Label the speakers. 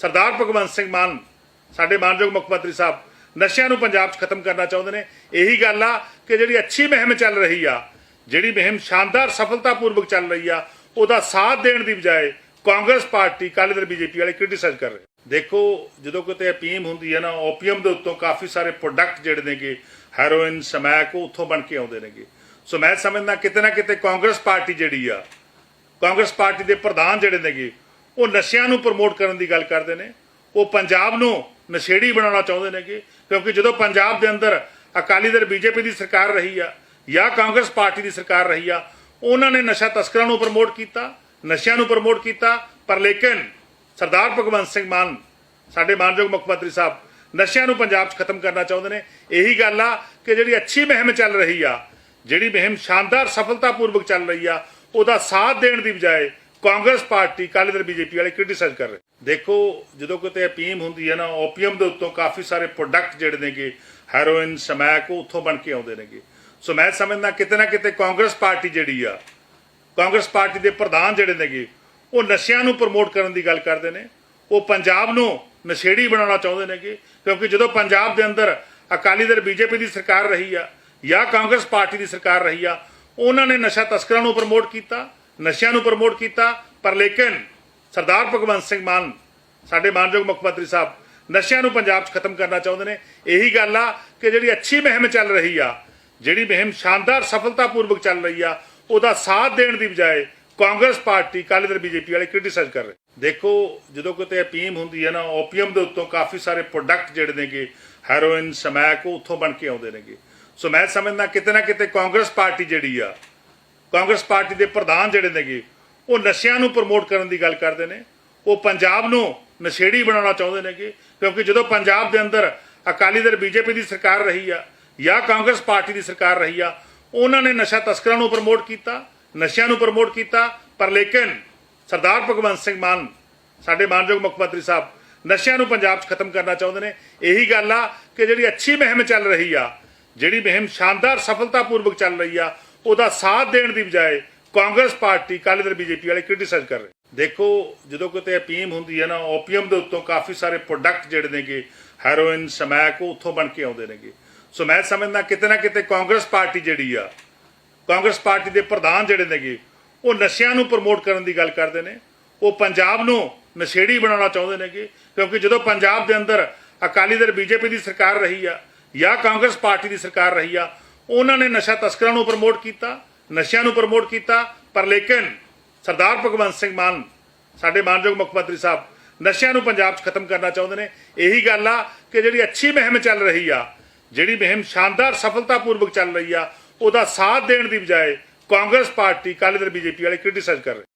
Speaker 1: ਸਰਦਾਰ ਭਗਵੰਤ ਸਿੰਘ ਮਾਨ, ਸਾਡੇ ਮਾਨਯੋਗ ਮੁੱਖ ਮੰਤਰੀ ਸਾਹਿਬ, ਨਸ਼ਿਆਂ ਨੂੰ ਪੰਜਾਬ 'ਚ ਖਤਮ ਕਰਨਾ ਚਾਹੁੰਦੇ ਨੇ। ਇਹੀ ਗੱਲ ਆ ਕਿ ਜਿਹੜੀ ਅੱਛੀ ਮੁਹਿੰਮ ਚੱਲ ਰਹੀ ਆ, ਜਿਹੜੀ ਮੁਹਿੰਮ ਸ਼ਾਨਦਾਰ ਸਫਲਤਾਪੂਰਵਕ ਚੱਲ ਰਹੀ ਆ, ਉਹਦਾ ਸਾਥ ਦੇਣ ਦੀ ਬਜਾਏ ਕਾਂਗਰਸ ਪਾਰਟੀ ਅਕਾਲੀ ਦਲ ਬੀਜੇਪੀ ਵਾਲੇ ਕ੍ਰਿਟਿਸਾਈਜ਼ ਕਰ ਰਹੇ ਦੇਖੋ, ਜਦੋਂ ਕਿਤੇ ਅਪੀਮ ਹੁੰਦੀ ਹੈ ਨਾ, ਓਪੀਅਮ ਦੇ ਉੱਤੋਂ ਕਾਫੀ ਸਾਰੇ ਪ੍ਰੋਡਕਟ ਜਿਹੜੇ ਨੇਗੇ, ਹੈਰੋਇਨ, ਸਮੈਕ, ਉਹ ਉੱਥੋਂ ਬਣ ਕੇ ਆਉਂਦੇ ਨੇਗੇ। ਸੋ ਮੈਂ ਸਮਝਦਾ ਕਿਤੇ ਨਾ ਕਿਤੇ ਕਾਂਗਰਸ ਪਾਰਟੀ ਜਿਹੜੀ ਆ, ਕਾਂਗਰਸ ਪਾਰਟੀ ਦੇ ਪ੍ਰਧਾਨ ਜਿਹੜੇ ਨੇਗੇ ਉਹ ਨਸ਼ਿਆਂ ਨੂੰ ਪ੍ਰਮੋਟ ਕਰਨ ਦੀ ਗੱਲ ਕਰਦੇ ਨੇ। ਉਹ ਪੰਜਾਬ ਨੂੰ ਨਸ਼ੇੜੀ ਬਣਾਉਣਾ ਚਾਹੁੰਦੇ ਨੇਗੇ, ਕਿਉਂਕਿ ਜਦੋਂ ਪੰਜਾਬ ਦੇ ਅੰਦਰ ਅਕਾਲੀ ਦਲ ਬੀਜੇਪੀ ਦੀ ਸਰਕਾਰ ਰਹੀ ਆ ਜਾਂ ਕਾਂਗਰਸ ਪਾਰਟੀ ਦੀ ਸਰਕਾਰ ਰਹੀ ਆ, ਉਹਨਾਂ ਨੇ ਨਸ਼ਾ ਤਸਕਰਾਂ ਨੂੰ ਪ੍ਰਮੋਟ ਕੀਤਾ, ਨਸ਼ਿਆਂ ਨੂੰ ਪ੍ਰਮੋਟ ਕੀਤਾ, ਪਰ ਲੇਕਿਨ ਸਰਦਾਰ ਭਗਵੰਤ ਸਿੰਘ ਮਾਨ, ਸਾਡੇ ਮਾਨਯੋਗ ਮੁੱਖ ਮੰਤਰੀ ਸਾਹਿਬ, ਨਸ਼ਿਆਂ ਨੂੰ ਪੰਜਾਬ 'ਚ ਖਤਮ ਕਰਨਾ ਚਾਹੁੰਦੇ ਨੇ। ਇਹੀ ਗੱਲ ਆ ਕਿ ਜਿਹੜੀ ਅੱਛੀ ਮੁਹਿੰਮ ਚੱਲ ਰਹੀ ਆ, ਜਿਹੜੀ ਮੁਹਿੰਮ ਸ਼ਾਨਦਾਰ ਸਫਲਤਾਪੂਰਵਕ ਚੱਲ ਰਹੀ ਆ, ਉਹਦਾ ਸਾਥ ਦੇਣ ਦੀ ਬਜਾਏ ਕਾਂਗਰਸ ਪਾਰਟੀ, ਅਕਾਲੀ ਦਲ, ਬੀਜੇਪੀ ਵਾਲੇ ਕ੍ਰਿਟਿਸਾਈਜ਼ ਕਰ ਰਹੇ। ਦੇਖੋ, ਜਦੋਂ ਕਿਤੇ ਅਪੀਮ ਹੁੰਦੀ ਹੈ ਨਾ ਓਪੀਅਮ ਦੇ ਉੱਤੋਂ ਕਾਫੀ ਸਾਰੇ ਪ੍ਰੋਡਕਟ ਜਿਹੜੇ ਨੇਗੇ ਹੈਰੋਇਨ ਸਮੈਕ, ਉਹ ਉੱਥੋਂ ਬਣ ਕੇ ਆਉਂਦੇ ਨੇਗੇ। ਸੋ ਮੈਂ ਸਮਝਦਾ ਕਿਤੇ ਨਾ ਕਿਤੇ ਕਾਂਗਰਸ ਪਾਰਟੀ ਜਿਹੜੀ ਆ, ਕਾਂਗਰਸ ਪਾਰਟੀ ਦੇ ਪ੍ਰਧਾਨ ਜਿਹੜੇ ਨੇਗੇ, ਉਹ ਨਸ਼ਿਆਂ ਨੂੰ ਪ੍ਰਮੋਟ ਕਰਨ ਦੀ ਗੱਲ ਕਰਦੇ ਨੇ। ਉਹ ਪੰਜਾਬ ਨੂੰ ਨਸ਼ੇੜੀ ਬਣਾਉਣਾ ਚਾਹੁੰਦੇ ਨੇਗੇ, ਕਿਉਂਕਿ ਜਦੋਂ ਪੰਜਾਬ ਦੇ ਅੰਦਰ ਅਕਾਲੀ ਦਲ, ਬੀਜੇਪੀ ਦੀ ਸਰਕਾਰ ਰਹੀ ਆ ਜਾਂ ਕਾਂਗਰਸ ਪਾਰਟੀ ਦੀ ਸਰਕਾਰ ਰਹੀ ਆ, ਉਹਨਾਂ ਨੇ ਨਸ਼ਾ ਤਸਕਰਾਂ ਨੂੰ ਪ੍ਰਮੋਟ ਕੀਤਾ। ਨਸ਼ਿਆਂ ਨੂੰ ਪ੍ਰਮੋਟ ਕੀਤਾ, ਪਰ ਲੇਕਿਨ ਸਰਦਾਰ ਭਗਵੰਤ ਸਿੰਘ ਮਾਨ, ਸਾਡੇ ਮਾਨਯੋਗ ਮੁੱਖ ਮੰਤਰੀ ਸਾਹਿਬ, ਨਸ਼ਿਆਂ ਨੂੰ ਪੰਜਾਬ 'ਚ ਖਤਮ ਕਰਨਾ ਚਾਹੁੰਦੇ ਨੇ। ਇਹੀ ਗੱਲ ਆ ਕਿ ਜਿਹੜੀ ਅੱਛੀ ਮੁਹਿੰਮ ਚੱਲ ਰਹੀ ਆ, ਜਿਹੜੀ ਮੁਹਿੰਮ ਸ਼ਾਨਦਾਰ ਸਫਲਤਾਪੂਰਵਕ ਚੱਲ ਰਹੀ ਆ, ਉਹਦਾ ਸਾਥ ਦੇਣ ਦੀ ਬਜਾਏ ਕਾਂਗਰਸ ਪਾਰਟੀ ਅਕਾਲੀ ਦਲ ਬੀਜੇਪੀ ਵਾਲੇ ਕ੍ਰਿਟਿਸਾਈਜ਼ ਕਰ ਰਹੇ ਦੇਖੋ, ਜਦੋਂ ਕਿਤੇ ਅਪੀਮ ਹੁੰਦੀ ਹੈ ਨਾ, ਓਪੀਅਮ ਦੇ ਉੱਤੋਂ ਕਾਫੀ ਸਾਰੇ ਪ੍ਰੋਡਕਟ ਜਿਹੜੇ ਨੇਗੇ, ਹੈਰੋਇਨ, ਸਮੈਕ, ਉਹ ਉੱਥੋਂ ਬਣ ਕੇ ਆਉਂਦੇ ਨੇਗੇ। ਸੋ ਮੈਂ ਸਮਝਦਾ ਕਿਤੇ ਨਾ ਕਿਤੇ ਕਾਂਗਰਸ ਪਾਰਟੀ ਜਿਹੜੀ ਆ ਕਾਂਗਰਸ ਪਾਰਟੀ ਦੇ ਪ੍ਰਧਾਨ ਜਿਹੜੇ ਨੇਗੇ, ਉਹ ਨਸ਼ਿਆਂ ਨੂੰ ਪ੍ਰਮੋਟ ਕਰਨ ਦੀ ਗੱਲ ਕਰਦੇ ਨੇ। ਉਹ ਪੰਜਾਬ ਨੂੰ ਨਸ਼ੇੜੀ ਬਣਾਉਣਾ ਚਾਹੁੰਦੇ ਨੇਗੇ, ਕਿਉਂਕਿ ਜਦੋਂ ਪੰਜਾਬ ਦੇ ਅੰਦਰ ਅਕਾਲੀ ਦਲ ਬੀਜੇਪੀ ਦੀ ਸਰਕਾਰ ਰਹੀ ਆ ਜਾਂ ਕਾਂਗਰਸ ਪਾਰਟੀ ਦੀ ਸਰਕਾਰ ਰਹੀ ਆ, ਉਹਨਾਂ ਨੇ ਨਸ਼ਾ ਤਸਕਰਾਂ ਨੂੰ ਪ੍ਰਮੋਟ ਕੀਤਾ, ਨਸ਼ਿਆਂ ਨੂੰ ਪ੍ਰਮੋਟ ਕੀਤਾ, ਪਰ ਲੇਕਿਨ ਸਰਦਾਰ ਭਗਵੰਤ ਸਿੰਘ ਮਾਨ, ਸਾਡੇ ਮਾਨਯੋਗ ਮੁੱਖ ਮੰਤਰੀ ਸਾਹਿਬ, ਨਸ਼ਿਆਂ ਨੂੰ ਪੰਜਾਬ 'ਚ ਖਤਮ ਕਰਨਾ ਚਾਹੁੰਦੇ ਨੇ। ਇਹੀ ਗੱਲ ਆ ਕਿ ਜਿਹੜੀ ਅੱਛੀ ਮੁਹਿੰਮ ਚੱਲ ਰਹੀ ਆ, ਜਿਹੜੀ ਮੁਹਿੰਮ ਸ਼ਾਨਦਾਰ ਸਫਲਤਾਪੂਰਵਕ ਚੱਲ ਰਹੀ ਆ ਉਹਦਾ ਸਾਥ ਦੇਣ ਦੀ ਬਜਾਏ ਕਾਂਗਰਸ ਪਾਰਟੀ ਅਕਾਲੀ ਦਲ ਬੀਜੇਪੀ ਵਾਲੇ ਕ੍ਰਿਟਿਸਾਈਜ਼ ਕਰ ਰਹੇ। ਦੇਖੋ, ਜਦੋਂ ਕਿਤੇ ਅਪੀਮ ਹੁੰਦੀ ਹੈ ਨਾ ਓਪੀਅਮ ਦੇ ਉੱਤੋਂ ਕਾਫੀ ਸਾਰੇ ਪ੍ਰੋਡਕਟ ਜਿਹੜੇ ਨੇਗੇ ਹੈਰੋਇਨ ਸਮੈਕ, ਉਹ ਉੱਥੋਂ ਬਣ ਕੇ ਆਉਂਦੇ ਨੇਗੇ। ਸੋ ਮੈਂ ਸਮਝਦਾ ਕਿਤੇ ਨਾ ਕਿਤੇ ਕਾਂਗਰਸ ਪਾਰਟੀ ਜਿਹੜੀ ਆ, ਕਾਂਗਰਸ ਪਾਰਟੀ ਦੇ ਪ੍ਰਧਾਨ ਜਿਹੜੇ ਨੇਗੇ, ਉਹ ਨਸ਼ਿਆਂ ਨੂੰ ਪ੍ਰਮੋਟ ਕਰਨ ਦੀ ਗੱਲ ਕਰਦੇ ਨੇ। ਉਹ ਪੰਜਾਬ ਨੂੰ ਨਸ਼ੇੜੀ ਬਣਾਉਣਾ ਚਾਹੁੰਦੇ ਨੇਗੇ, ਕਿਉਂਕਿ ਜਦੋਂ ਪੰਜਾਬ ਦੇ ਅੰਦਰ ਅਕਾਲੀ ਦਲ ਬੀਜੇਪੀ ਦੀ ਸਰਕਾਰ ਰਹੀ ਆ ਜਾਂ ਕਾਂਗਰਸ ਪਾਰਟੀ ਦੀ ਸਰਕਾਰ ਰਹੀ ਆ ਉਹਨਾਂ ਨੇ ਨਸ਼ਾ ਤਸਕਰਾਂ ਨੂੰ ਪ੍ਰਮੋਟ ਕੀਤਾ, ਨਸ਼ਿਆਂ ਨੂੰ ਪ੍ਰਮੋਟ ਕੀਤਾ, ਪਰ ਲੇਕਿਨ ਸਰਦਾਰ ਭਗਵੰਤ ਸਿੰਘ ਮਾਨ, ਸਾਡੇ ਮਾਨਯੋਗ ਮੁੱਖ ਮੰਤਰੀ ਸਾਹਿਬ, ਨਸ਼ਿਆਂ ਨੂੰ ਪੰਜਾਬ 'ਚ ਖਤਮ ਕਰਨਾ ਚਾਹੁੰਦੇ ਨੇ। ਇਹੀ ਗੱਲ ਆ ਕਿ ਜਿਹੜੀ ਅੱਛੀ ਮੁਹਿੰਮ ਚੱਲ ਰਹੀ ਆ, ਜਿਹੜੀ ਮੁਹਿੰਮ ਸ਼ਾਨਦਾਰ ਸਫਲਤਾਪੂਰਵਕ ਚੱਲ ਰਹੀ ਆ, ਉਹਦਾ ਸਾਥ ਦੇਣ ਦੀ ਬਜਾਏ ਕਾਂਗਰਸ ਪਾਰਟੀ ਅਕਾਲੀ ਦਲ, ਬੀਜੇਪੀ ਵਾਲੇ ਕ੍ਰਿਟਿਸਾਈਜ਼ ਕਰ ਰਹੇ